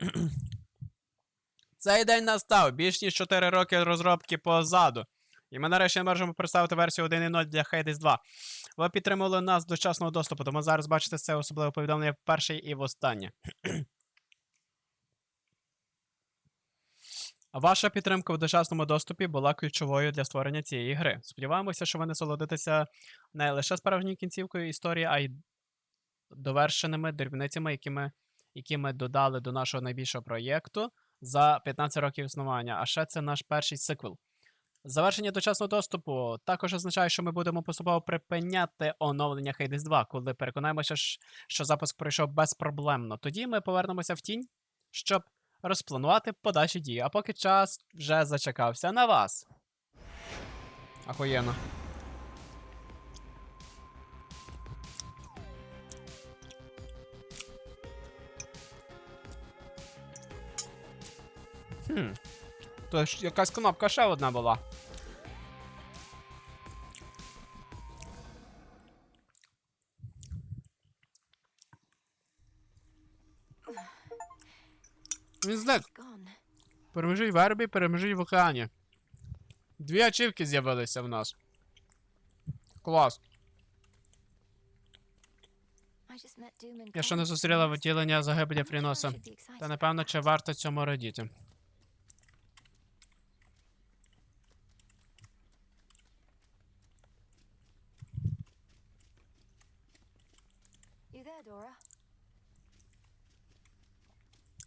Цей день настав більш ніж 4 роки розробки позаду. І ми нарешті можемо представити версію 1.0 для Hades 2. Ви підтримали нас до часного доступу, тому зараз бачите це особливе повідомлення вперше і востаннє. Ваша підтримка в дочасному доступі була ключовою для створення цієї гри. Сподіваємося, що ви насолодитеся не лише справжньою кінцівкою історії, а й довершеними дрібницями, які ми, які ми додали до нашого найбільшого проєкту за 15 років існування. А ще це наш перший сиквел. Завершення дочасного доступу також означає, що ми будемо поступово припиняти оновлення Hades 2, коли переконаємося, що запуск пройшов безпроблемно. Тоді ми повернемося в тінь, щоб розпланувати подальші дії. А поки час вже зачекався на вас. Ахуєнно. Хм. То ж якась кнопка ще одна була. Він зник. Gone. В вербі, переможіть в океані. Дві ачівки з'явилися в нас. Клас. Я ще не зустріла виділення загибелі Фріноса. Та напевно, чи варто цьому радіти.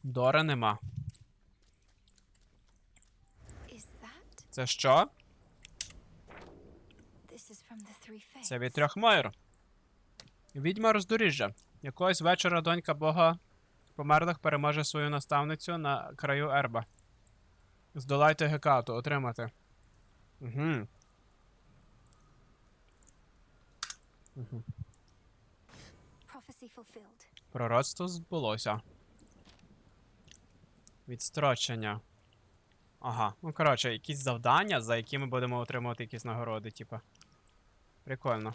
Дора нема. Це що? Це від трьох Майр. Відьма роздоріжжя. Якогось вечора донька Бога померлих переможе свою наставницю на краю Ерба. Здолайте Гекату, отримати. Угу. Угу. Пророцтво збулося. Відстрочення. Ага. Ну, коротше, якісь завдання, за які ми будемо отримувати якісь нагороди, типа. Прикольно.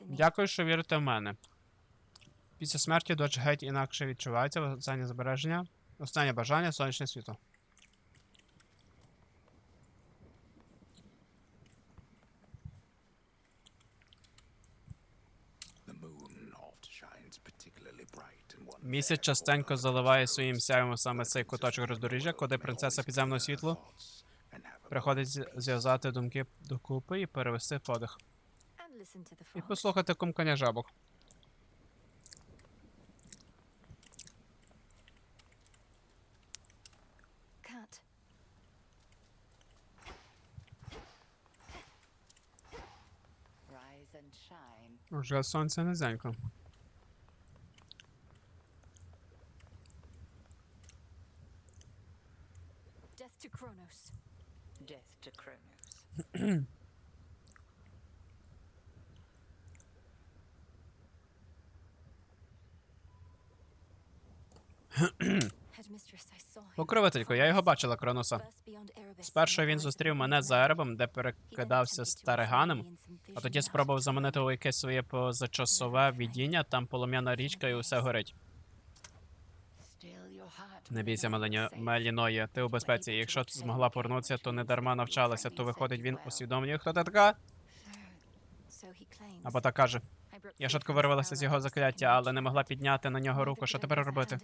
Дякую, що вірите в мене. Після смерті дочь геть інакше відчувається останнє збереження. Останнє бажання сонячне світло. Місяць частенько заливає своїм сяйвом саме цей куточок роздоріжжя, куди принцеса підземного a приходить зв'язати думки докупи і перевести подих. І послухати кумкання жабок. Уже сонце низенько. Death to Kronos. Death to Kronos. Покровителько, я його бачила, Кроноса. Спершу він зустрів мене за land. Еребом, де перекидався attempted to а тоді спробував заманити у якесь своє позачасове відіння, там полум'яна річка і усе горить. Не бійся, Мелені... Меліноє, ти у безпеці. Якщо ти змогла повернутися, то не дарма навчалася, то виходить він усвідомлює, хто ти така. Або так каже. Я швидко вирвалася з його закляття, але не могла підняти на нього руку. Що тепер робити?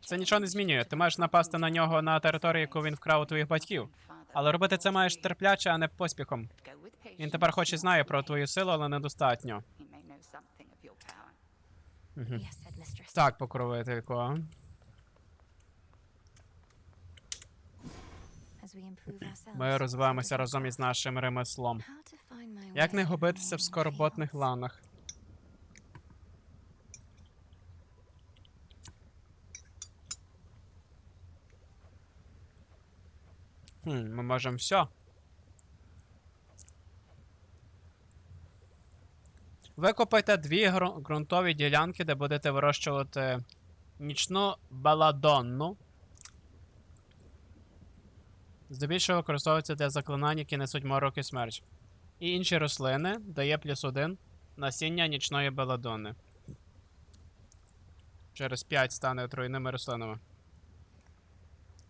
Це нічого не змінює. Ти маєш напасти на нього на територію, яку він вкрав у твоїх батьків. Але робити це маєш терпляче, а не поспіхом. Він тепер хоч і знає про твою силу, але недостатньо. Headmistress. Так, покровителько. Ми розвиваємося разом із нашим ремеслом. Як не губитися в скорботних ланах? Хм, ми можемо все. Викопайте дві ґрунтові ділянки, де будете вирощувати нічну беладонну. Здебільшого використовується для заклинань, які несуть морок і смерть. І інші рослини дає плюс один насіння нічної беладони. Через 5 стане отруйними рослинами.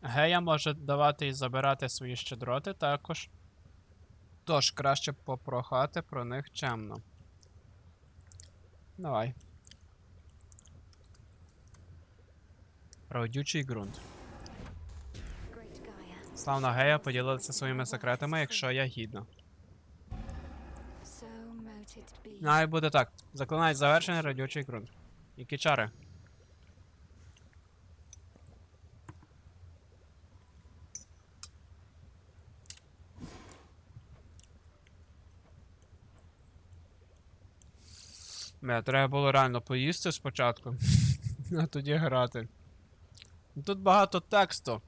Гея може давати і забирати свої щедроти також. Тож краще попрохати про них чемно. Давай. Родючий ґрунт. Славна Гея поділилася своїми секретами, якщо я гідна. Най буде так. Заклинай завершений радючий ґрунт. Які чари? Бля, треба було реально поїсти спочатку, а тоді грати. Тут багато тексту.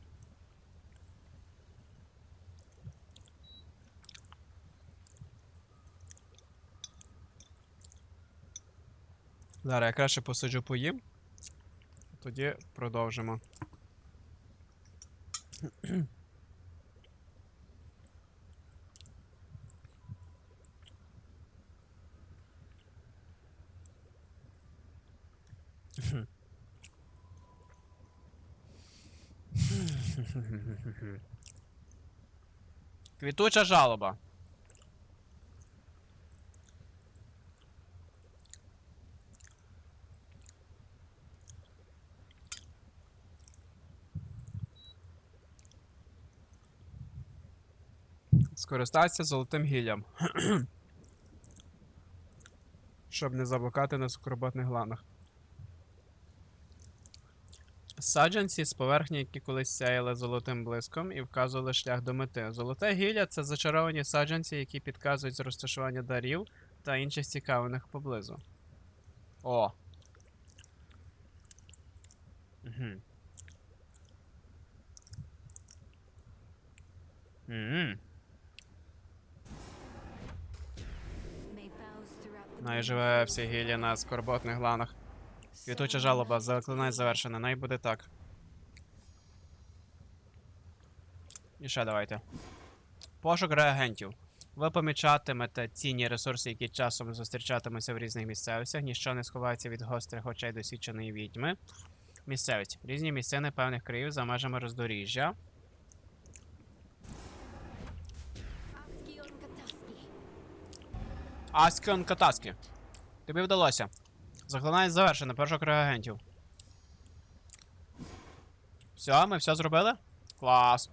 Зараз я краще посиджу поїм. Тоді продовжимо. Квітуча жалоба. Скористайся золотим гіллям. Щоб не заблукати на скорботних гланах. Саджанці з поверхні, які колись сяяли золотим блиском і вказували шлях до мети. Золоте гілля це зачаровані саджанці, які підказують з розташування дарів та інших цікавинок поблизу. О. Угу. Ммм. May bows throughout the Най moon живе fall всі гілля на скорботних гланах. Квітуча жалоба, заклинай завершена, най буде так. І ще давайте. Пошук реагентів. Ви помічатимете цінні ресурси, які часом зустрічатимуться в різних місцевостях, ніщо не сховається від гострих очей досвідченої відьми. Місцевість. Різні місцини певних країв за межами роздоріжжя. Аскіон Катаски. Тобі вдалося. Заклинання завершено, пошук реагентів. Все, ми все зробили? Клас.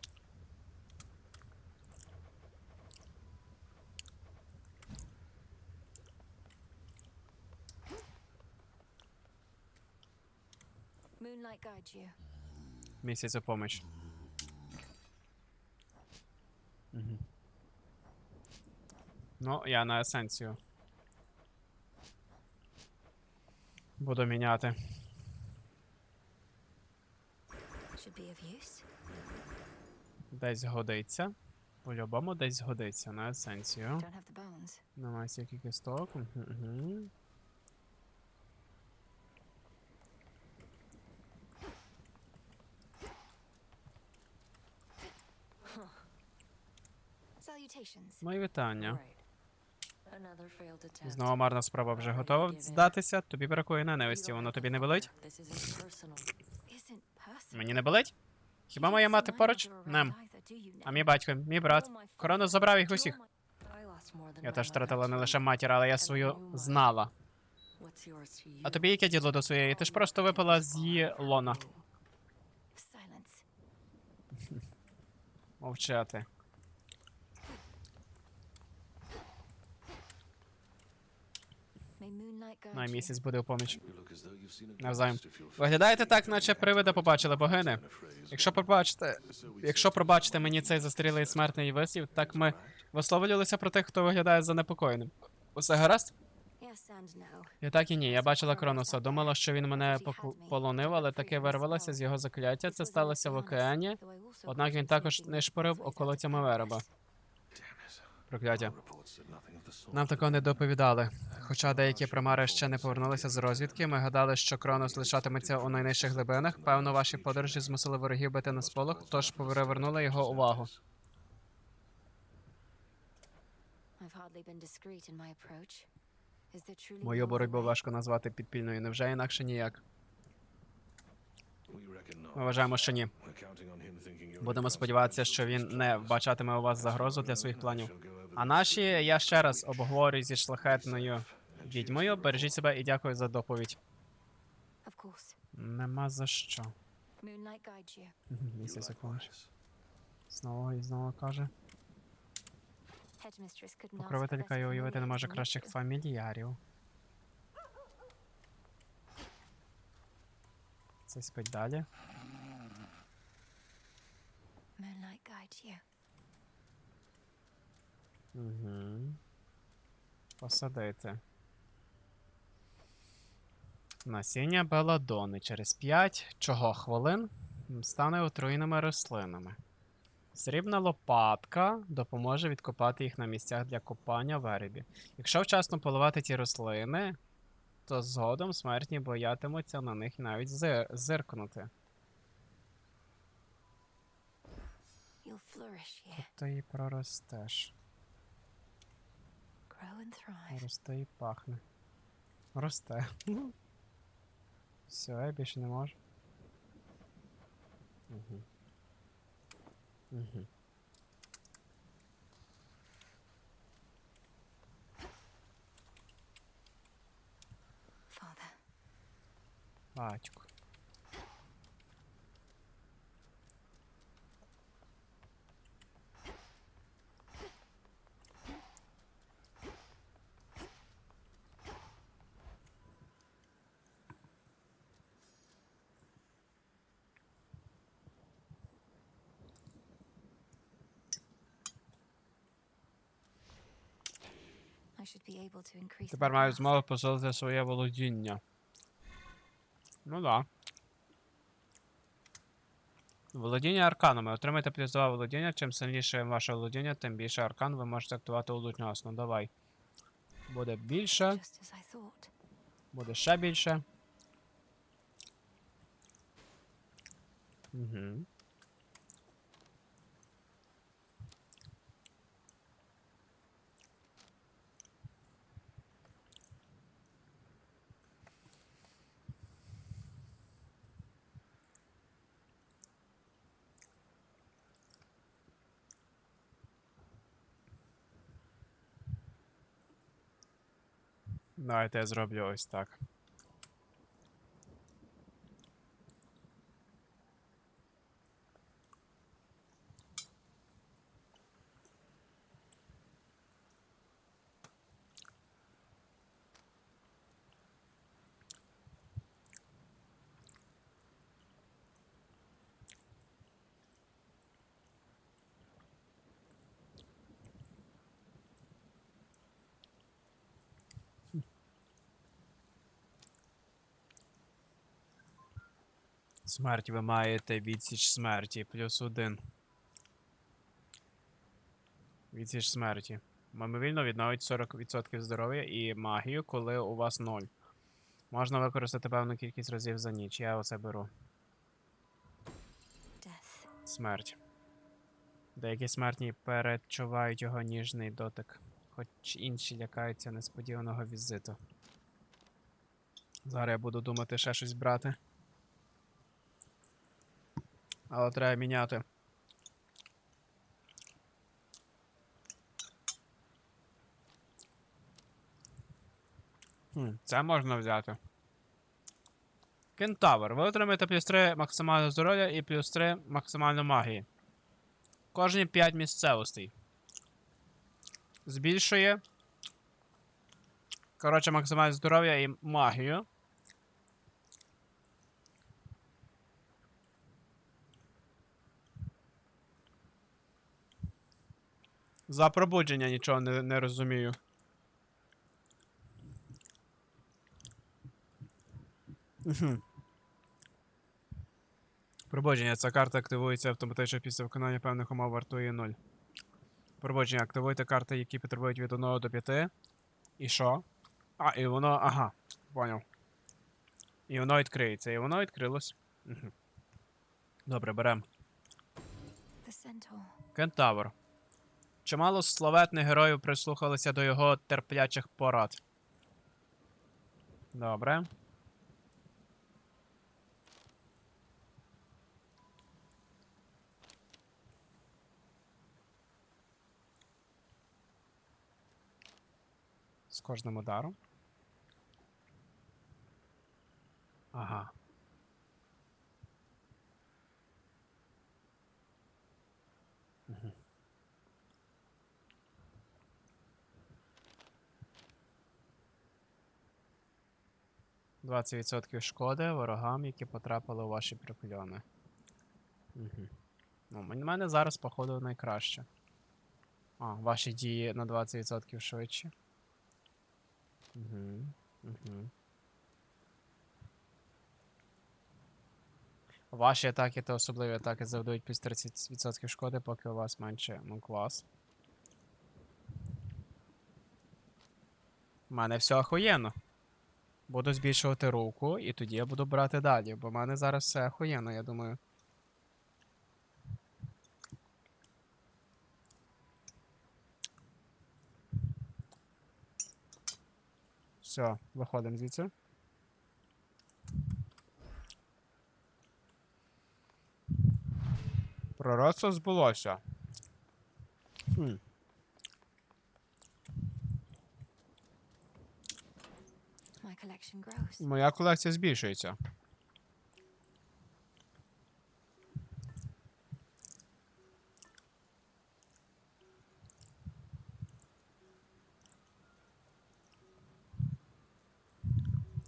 Місяця поміч. Угу. Ну, я на есенцію. Буду міняти. Десь годиться. По-любому десь годиться на есенцію. Немає стільки кісток. Угу, угу. Мої вітання. Знову марна справа вже готова здатися. Тобі бракує ненависті, воно тобі не болить? Мені не болить? Хіба моя мати поруч? Нем. А мій батько, мій брат. Корону забрав їх усіх. Я теж втратила не лише матір, але я свою знала. А тобі яке діло до своєї? Ти ж просто випила з її лона. Мовчати. May moonlight guide На місяць буде у поміч. Навзаєм. Виглядаєте так, наче привида побачили богини. Якщо пробачите, якщо пробачите мені цей застарілий смертний вислів, так ми висловлювалися про тих, хто виглядає занепокоєним. Усе гаразд? І так і ні. Я бачила Кроноса. Думала, що він мене полонив, але таки вирвалася з його закляття. Це сталося в океані. Однак він також нишпорив thinking околицями вироба прокляття. Нам такого не доповідали. Хоча деякі примари ще не повернулися з розвідки, ми гадали, що Кронос лишатиметься у найнижчих глибинах. Певно, ваші подорожі змусили ворогів бити на сполох, тож перевернули його увагу. Мою боротьбу важко назвати підпільною. Невже інакше ніяк? Ми вважаємо, що ні. Будемо сподіватися, що він не вбачатиме у вас загрозу для своїх планів. А наші, я ще раз обговорюю зі шляхетною відьмою. Бережіть себе і дякую за доповідь. Нема за що. Місяць секундочку. Знову і знову каже. Покровителька і уявити не може кращих фамільярів. Це спить далі. Moonlight guides you. Угу. Посадити. Насіння беладони через 5 чого хвилин стане отруєними рослинами. Срібна лопатка допоможе відкопати їх на місцях для копання в. Якщо вчасно поливати ці рослини, то згодом смертні боятимуться на них навіть зи- зиркнути. Ти і проростеш. Росте і пахне. Росте. Все, я більше не можу. Угу. Угу. Батько. Тепер маю змогу посилити своє володіння. Ну да. Володіння арканами. Отримайте плюс 2 володіння. Чим сильніше ваше володіння, тим більше аркан ви можете актувати одночасно. Давай. Буде більше, буде ще більше. Угу. Давайте я зроблю ось так. Смерть ви маєте відсіч смерті плюс один. Відсіч смерті. Мимовільно відновить 40% здоров'я і магію, коли у вас 0. Можна використати певну кількість разів за ніч. Я оце беру. Death. Смерть. Деякі смертні перечувають його ніжний дотик, хоч інші лякаються несподіваного візиту. Зараз я буду думати ще щось брати. Але треба міняти. Хм, це можна взяти. Кентавр. Ви отримаєте плюс 3 максимальне здоров'я і плюс 3 максимальну магії. Кожні 5 місцевостей. Збільшує. Коротше, максимальне здоров'я і магію. За пробудження нічого не, не розумію. Пробудження. Ця карта активується автоматично після виконання певних умов вартує 0. Пробудження. Активуйте карти, які потребують від 1 до 5. І що? А, і воно. Ага. Поняв. І воно відкриється. І воно відкрилось. Добре, берем. The centaur. Кентавр. Чимало славетних героїв прислухалися до його терплячих порад. Добре. З кожним ударом. Ага. 20% шкоди ворогам, які потрапили у ваші прикольони. Угу. Ну, в мене зараз, походу, найкраще. А, ваші дії на 20% швидше. Угу. Угу. Ваші атаки та особливі атаки завдають плюс 30% шкоди, поки у вас менше ну клас. У мене все охуєнно. Буду збільшувати руку, і тоді я буду брати далі, бо в мене зараз все охуєнно, я думаю. Все, виходимо звідси. Пророцтво збулося. Хм. Моя колекція збільшується.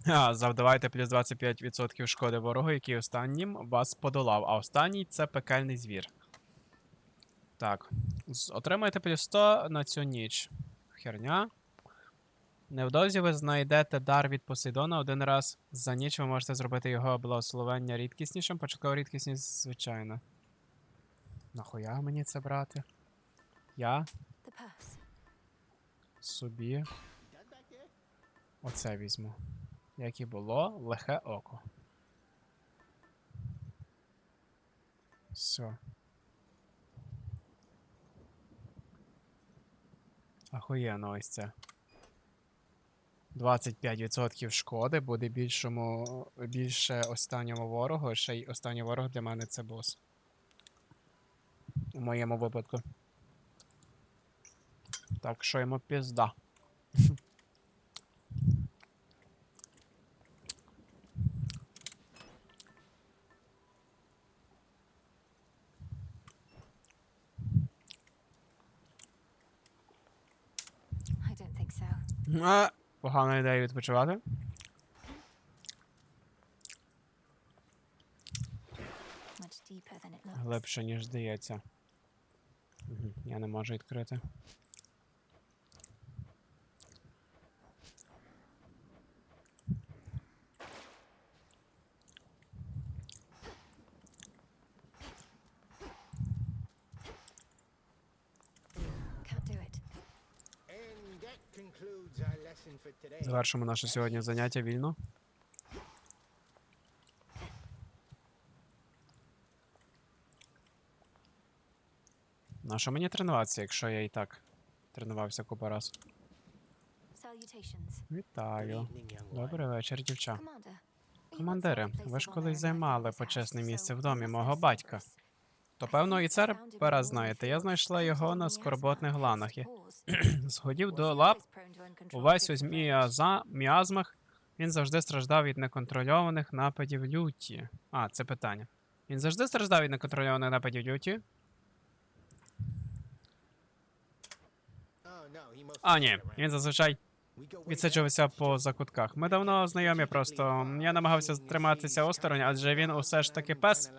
А, завдавайте плюс 25% шкоди ворогу, який останнім вас подолав. А останній це пекельний звір. Так. Отримайте плюс 100 на цю ніч. Херня. Невдовзі ви знайдете дар від Посейдона один раз. За ніч ви можете зробити його благословення рідкіснішим. Початкова рідкісність, звичайно. Нахуя мені це брати? Я собі. Оце візьму. Як і було, лихе око. Все. Ахуєнно ось це. 25% шкоди буде більшому, більше останньому ворогу. Ще й останній ворог для мене це бос. У моєму випадку. Так що йому пізда. I don't think so. Погана ідея відпочивати. Глибше, ніж здається. Я не можу відкрити. Завершимо наше сьогодні заняття вільно. На що мені тренуватися, якщо я і так тренувався купа раз? Вітаю. Добрий вечір, дівча. Командире, a ви ж колись займали почесне місце в домі мого батька. То певно і це Found пера знаєте. Я знайшла його на скорботних. Сходів Was до лап Увесь у міаза, міазмах він завжди страждав від неконтрольованих нападів люті. А, це питання. Він завжди страждав від неконтрольованих нападів люті? Oh, А, ні, він зазвичай back, по закутках. Ми давно знайомі, просто я намагався триматися осторонь, адже він усе ж таки пес,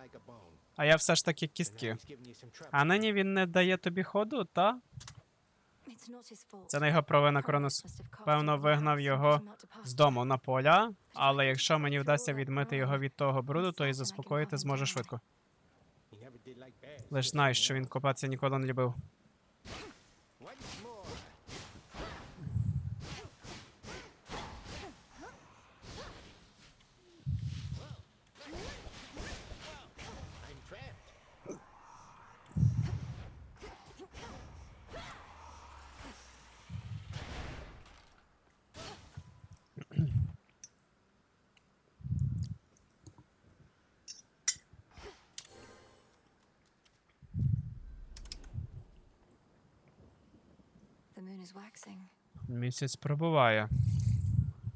а я все ж таки кістки. А нині він не дає тобі ходу, та? Це не його провина, Кронос. Певно, вигнав його з дому на поля, але якщо мені вдасться відмити його від того бруду, то і заспокоїти зможу швидко. Лиш знай, що він копатися ніколи не любив. Місяць пробуває.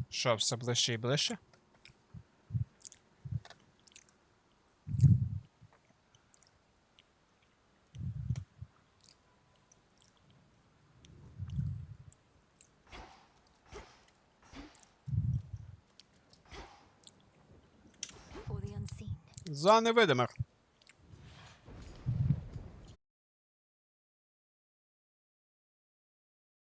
Що, все ближче і ближче? За невидимих.